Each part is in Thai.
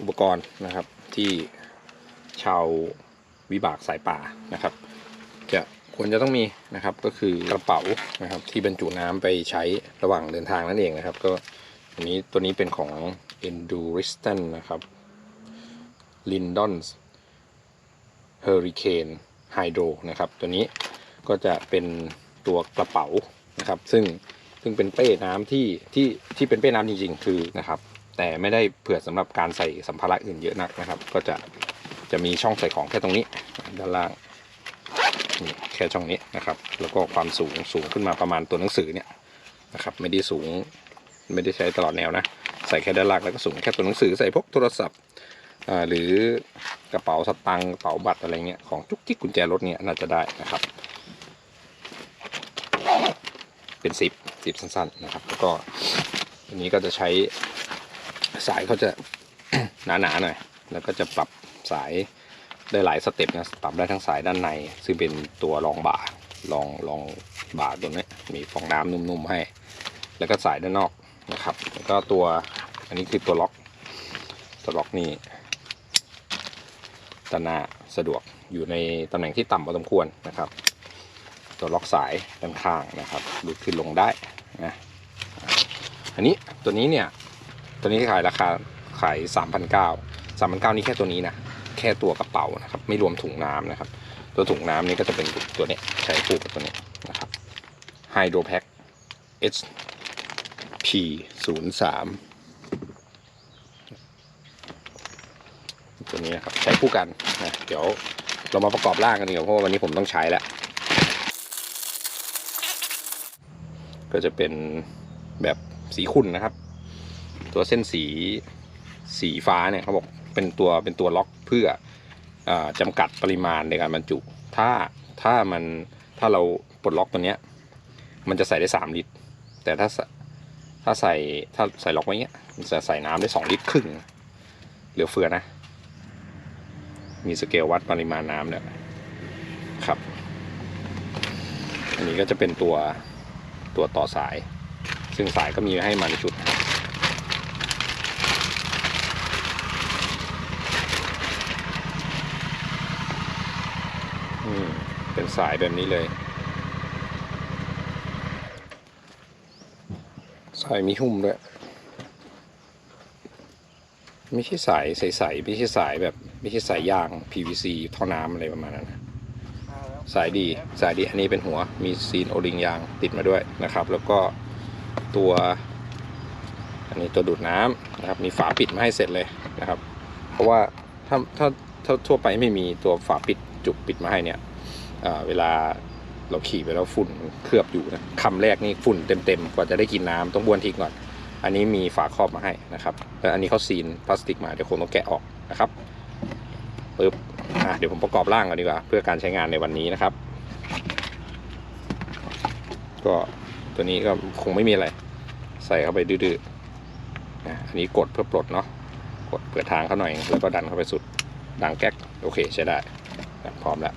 อุปกรณ์นะครับที่ชาววิบากสายป่านะครับ จะควรจะต้องมีนะครับก็คือกระเป๋านะครับที่บรรจุน้ำไปใช้ระหว่างเดินทางนั่นเองนะครับ ก็อันนี้ตัวนี้เป็นของ Enduristan นะครับ Lindon Hurricane Hydro นะครับ ตัวนี้ก็จะเป็นตัวกระเป๋านะครับ ซึ่งซึ่งเป็นเป้น้ำที่ที่ที่เป็นเป้น้ำจริงๆ คือนะครับ แต่ไม่ได้เผื่อสำหรับการใส่สัมภาระอื่นเยอะนักนะครับ ก็จะจะมีช่องใส่ของแค่ตรงนี้ด้านล่างนี่แค่ช่องนี้นะครับ แล้วก็ความสูงสูงขึ้นมาประมาณตัวหนังสือเนี่ยนะครับ ไม่ได้สูงไม่ได้ใช้ตลอดแนวนะ ใส่แค่ด้านล่างแล้วก็สูงแค่ตัวหนังสือใส่พวกโทรศัพท์หรือกระเป๋าสตางค์กระเป๋าบัตรอะไรเงี้ยของจุกจิกกุญแจรถเนี่ยน่าจะได้นะครับ เป็นสิบสิบสั้นๆนะครับ แล้วก็อันนี้ก็จะใช้ สายเขาจะหนาๆหน่อย แล้วก็จะปรับสายได้หลายสเต็ปนะปรับได้ทั้งสายด้านใน ซึ่งเป็นตัวรองบ่ารองรองบ่าตัวนี้มีฟองน้ำนุ่มๆให้ แล้วก็สายด้านนอกนะครับ แล้วก็ตัวอันนี้คือตัวล็อก ตัวล็อกนี่ด้านหนาสะดวกอยู่ในตำแหน่งที่ต่ำพอสมควรนะครับ ตัวล็อกสายด้านข้างนะครับดูดขึ้นลงได้นะอันนี้ตัวนี้เนี่ย ตัวนี้ขายราคาขาย3,900 3,900นี่แค่ตัวนี้นะแค่ตัวกระเป๋านะครับ ไม่รวมถุงน้ำนะครับ ตัวถุงน้ำนี่ก็จะเป็นตัวนี้ใช้คู่กับตัวนี้นะครับ Hydro Pack HP 0 3ตัวนี้นะครับใช้คู่กันนะเดี๋ยวเรามาประกอบร่างกันดีกว่าเพราะว่าวันนี้ผมต้องใช้แล้ว ก็จะเป็นแบบสีขุ่นนะครับ ตัวเส้นสีสีฟ้าเนี่ยเขาบอกเป็นตัวเป็นตัวล็อกเพื่ออาจำกัดปริมาณในการบรรจุ ถ้าถ้ามันถ้าเราปลดล็อกตัวเนี้ยมันจะใส่ได้ 3 ลิตร แต่ถ้าถ้าใส่ถ้าใส่ล็อกไว้เงี้ยมันจะใส่น้ำได้ 2 ลิตรครึ่งเหลือเฟือนะ มีสเกลวัดปริมาณน้ำเนี่ยครับ อันนี้ก็จะเป็นตัวตัวต่อสาย ซึ่งสายก็มีให้มาในชุดนะครับ อืมเป็น สายแบบนี้เลย สายมีหุ้มด้วย ไม่ใช่สายใสๆไม่ใช่สายแบบไม่ใช่สายยาง PVC ท่อน้ำอะไรประมาณนั้นนะสายดีสายดีอันนี้เป็นหัวมีซีนโอลิงยางติดมาด้วยนะครับ แล้วก็ตัว อันนี้ตัวดูดน้ำนะครับ มีฝาปิดมาให้เสร็จเลยนะครับ เพราะว่าถ้าถ้าถ้าทั่วไปไม่มีตัวฝาปิดจุกปิดมาให้เนี่ย เวลาเราขี่ไปแล้วฝุ่นเคลือบอยู่นะคำแรกนี่ฝุ่นเต็มๆกว่าจะได้กินน้ำต้องบ้วนทิ้งก่อน อันนี้มีฝาครอบมาให้นะครับแล้วอันนี้เขาซีนพลาสติกมาเดี๋ยวคงต้องแกะออกนะครับปึ๊บอะเดี๋ยวผมประกอบร่างก่อนดีกว่า เพื่อการใช้งานในวันนี้นะครับ ก็ตัวนี้ก็คงไม่มีอะไร ใส่เข้าไปดื้อๆอันนี้กดเพื่อปลดเนาะกดเปิดทางเขาหน่อยแล้วก็ดันเข้าไปสุดดังแก๊กโอเคใช้ได้พร้อมแล้ว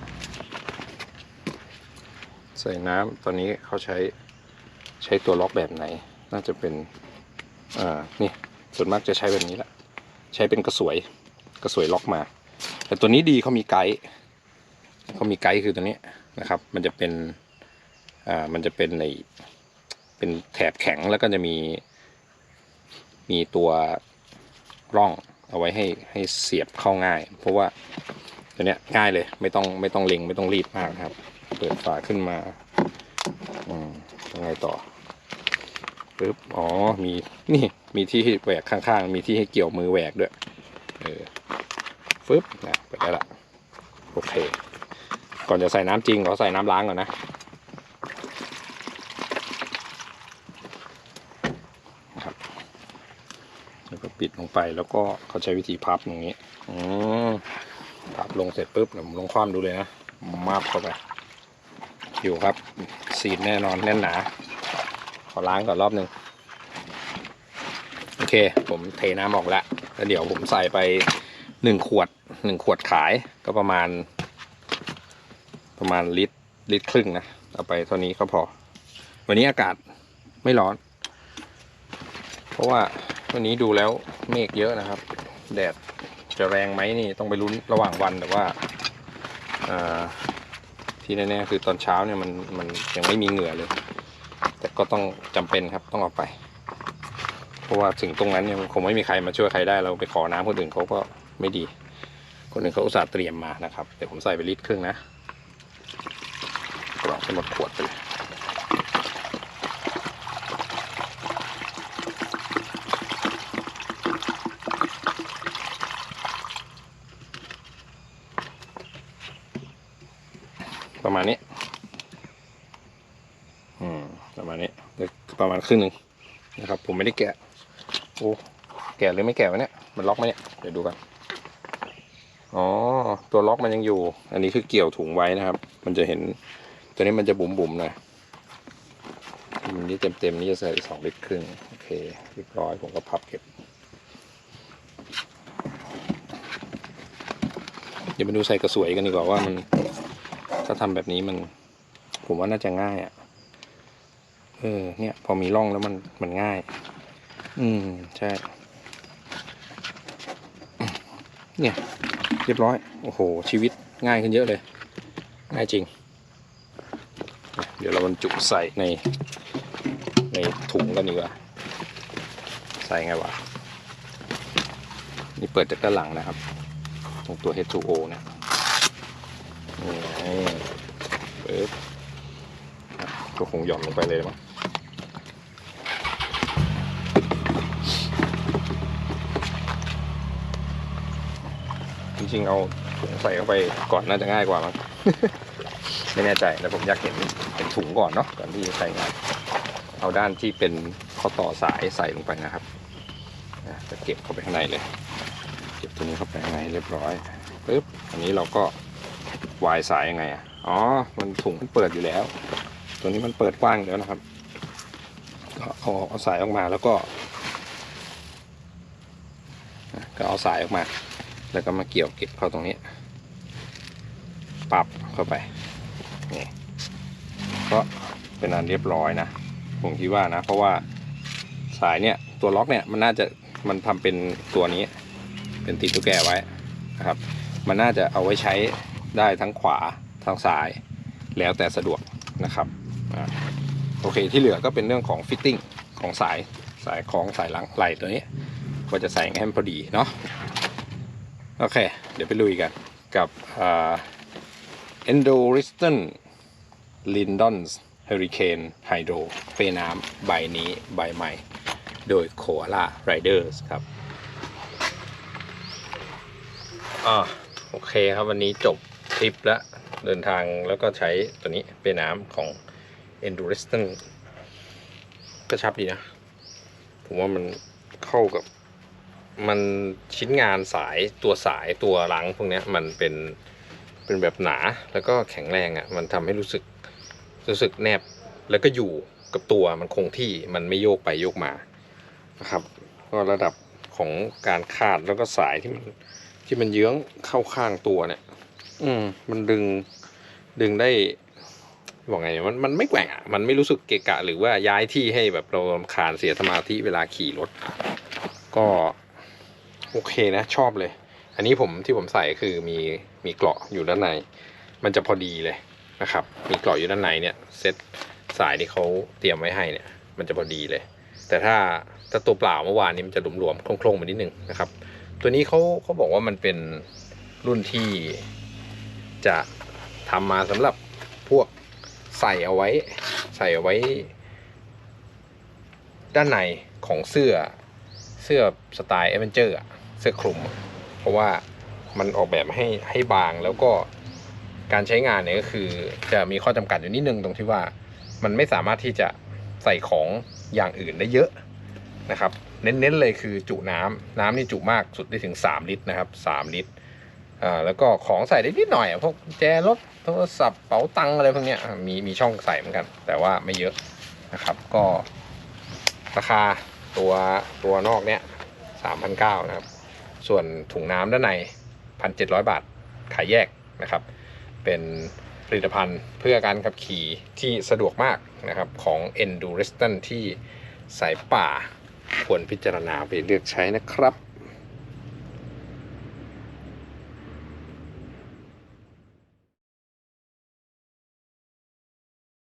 ใส่น้ำตอนนี้เขาใช้ใช้ตัวล็อกแบบไหน น่าจะเป็นอ่านี่ส่วนมากจะใช้แบบนี้แหละใช้เป็นกระสวยกระสวยล็อกมา แต่ตัวนี้ดีเขามีไกด์เขามีไกด์คือตัวนี้นะครับ มันจะเป็นอ่ามันจะเป็นในเป็นแถบแข็งแล้วก็จะมี มีตัวร่องเอาไว้ให้ให้เสียบเข้าง่าย เพราะว่าตัวเนี้ยง่ายเลยไม่ต้องไม่ต้องเล็งไม่ต้องรีบมากครับ เปิดฝาขึ้นมาอืมยังไงต่อปึ๊บอ๋อมีนี่มีที่แหวกข้างๆ มีที่ให้เกี่ยวมือแหวกด้วย เออฟึบนะเปิดได้ละโอเค ก่อนจะใส่น้ำจริงขอใส่น้ำล้างก่อนนะนะครับแล้วก็ปิดลงไปแล้วก็เขาใช้วิธีพับอย่างนี้ อืมพับลงเสร็จปุ๊บเดี๋ยวผมลงคว่ำดูเลยนะ มาบเข้าไป อยู่ครับ สีดแน่นอนแน่นหนา ขอล้างก่อนรอบหนึ่งโอเค ผมเทน้ำออกแล้วแล้วเดี๋ยวผมใส่ไปหนึ่งขวดหนึ่งขวดขายก็ประมาณ ประมาณลิตรลิตรครึ่งนะเอาไปเท่านี้ก็พอ วันนี้อากาศไม่ร้อน เพราะว่าวันนี้ดูแล้วเมฆเยอะนะครับ แดดจะแรงไหมนี่ต้องไปลุ้นระหว่างวันแต่ว่าอ่า ที่แน่ๆคือตอนเช้าเนี่ยมันมันยังไม่มีเหงื่อเลย แต่ก็ต้องจำเป็นครับต้องเอาไป เพราะว่าถึงตรงนั้นเนี่ยคงไม่มีใครมาช่วยใครได้เราไปขอน้ำคนอื่นเขาก็ไม่ดี คนอื่นเขาอุตส่าห์เตรียมมานะครับเดี๋ยวผมใส่ไปลิตรครึ่งนะกรอกให้หมดขวดไปเลยประมาณนี้ อืมประมาณนี้เดี๋ยว ประมาณครึ่งหนึ่งนะครับ ผมไม่ได้แกะโอ้แกะหรือไม่แกะวะเนี่ยมันล็อกไหมเนี่ยเดี๋ยวดูกันอ๋อตัวล็อกมันยังอยู่ อันนี้คือเกี่ยวถุงไว้นะครับ มันจะเห็น ตัวนี้มันจะบุ๋มบุ๋มๆหน่อยอันนี้เต็มเต็มๆนี่จะใส่สองลิตรครึ่งโอเคเรียบร้อยผมก็พับเก็บ เดี๋ยวมาดูใส่กระสวยกันดีกว่าว่ามัน ถ้าทำแบบนี้มัน ผมว่าน่าจะง่ายอะ เออ เนี่ย พอมีร่องแล้วมันมันง่าย อืม ใช่ เนี่ย เรียบร้อย โอ้โห ชีวิตง่ายขึ้นเยอะเลย ง่ายจริง เดี๋ยวเราบรรจุใส่ใน ในถุงกันดีกว่า ใส่ไงวะ นี่เปิดจากด้านหลังนะครับ ตรงตัว H2O เนี่ยนี่ไงปึ๊บ ก็คงหย่อนลงไปเลยมั้งจริงๆเอาถุงใส่เข้าไปก่อนน่าจะง่ายกว่ามั้งไม่แน่ใจแต่ผมอยากเห็นเห็นถุงก่อนเนาะก่อนที่จะใส่งานเอาด้านที่เป็นข้อต่อสายใส่ลงไปนะครับอะจะเก็บเข้าไปข้างในเลย เก็บตัวนี้เข้าไปข้างในเรียบร้อยปึ๊บอันนี้เราก็วายสายยังไงอะอ๋อ มันถุงมันเปิดอยู่แล้ว ตัวนี้มันเปิดกว้างแล้วนะครับก็เอาเอาสายออกมาแล้วก็อะก็เอาสายออกมา แล้วก็มาเกี่ยวเก็บเข้าตรงนี้ ปรับเข้าไปนี่ก็เป็นอันเรียบร้อยนะผมคิดว่านะ เพราะว่าสายเนี่ยตัวล็อกเนี่ยมันน่าจะมันทำเป็นตัวนี้ เป็นติดตุ๊กแกไว้นะครับ มันน่าจะเอาไว้ใช้ได้ทั้งขวาทั้งซ้าย แล้วแต่สะดวกนะครับ โอเคที่เหลือก็เป็นเรื่องของฟิตติ้งของสายสายของสายหลังไหลตัวนี้ว่าจะใส่ให้มันพอดีเนาะโอเค เดี๋ยวไปลุยกันกับ Endo r i s t o n Lindons Hurricane Hydro เปน้ำใบนี้ใบใหม่ โดย Koala Riders ครับอ่าโอเคครับวันนี้จบทริปแล้วเดินทางแล้วก็ใช้ตัวนี้เปน้ำของ Endo r i s t o n กระชับดีนะ ผมว่ามันเข้ากับมันชิ้นงานสายตัวสายตัวหลังพวกนี้มันเป็นเป็นแบบหนาแล้วก็แข็งแรงอะ่ะ มันทำให้รู้สึกรู้สึกแนบแล้วก็อยู่กับตัวมันคงที่มันไม่โยกไปโยกมานะครับ ก็ระดับของการคาดแล้วก็สายที่มันที่มันเยื้องเข้าข้างตัวเนี่ย อืมมันดึงดึงได้ บอกไงมันมันไม่แกว่งอะมันไม่รู้สึกเกะกะ หรือว่าย้ายที่ให้แบบเรารำคาญเสียสมาธิเวลาขี่รถ ก็โอเคนะชอบเลย อันนี้ผมที่ผมใส่คือมีมีเกราะอยู่ด้านใน มันจะพอดีเลยนะครับ มีเกราะอยู่ด้านในเนี่ยเซตสายที่เขาเตรียมไว้ให้เนี่ย มันจะพอดีเลย แต่ถ้าถ้าตัวเปล่าเมื่อวานนี้มันจะหลวมๆโคร่งๆมานิดนึงนะครับ ตัวนี้เขาเขาบอกว่ามันเป็นรุ่นที่จะทำมาสำหรับพวก ใส่เอาไว้ ใส่เอาไว้ ด้านในของเสื้อเสื้อสไตล์เอเวนเจอร์เสื้อคลุม เพราะว่ามันออกแบบให้ให้บางแล้วก็การใช้งานเนี่ยก็คือจะมีข้อจำกัดอยู่นิดนึงตรงที่ว่ามันไม่สามารถที่จะใส่ของอย่างอื่นได้เยอะนะครับ เน้นๆเลยคือจุน้ำน้ำนี่จุมากสุดได้ถึง 3 ลิตรนะครับ 3 ลิตร อ่าแล้วก็ของใส่ได้นิดหน่อยพวกแจรถโทรศัพท์เป๋าตังอะไรพวกเนี้ยมีมีช่องใส่เหมือนกัน แต่ว่าไม่เยอะนะครับ ก็ราคาตัวตัวนอกเนี้ยสามพันเก้านะครับ ส่วนถุงน้ำด้านในพันเจ็ดร้อยบาทขายแยกนะครับ เป็นผลิตภัณฑ์เพื่อการขับขี่ที่สะดวกมากนะครับ ของ Enduristan ที่สายป่าควรพิจารณาไปเลือกใช้นะครับ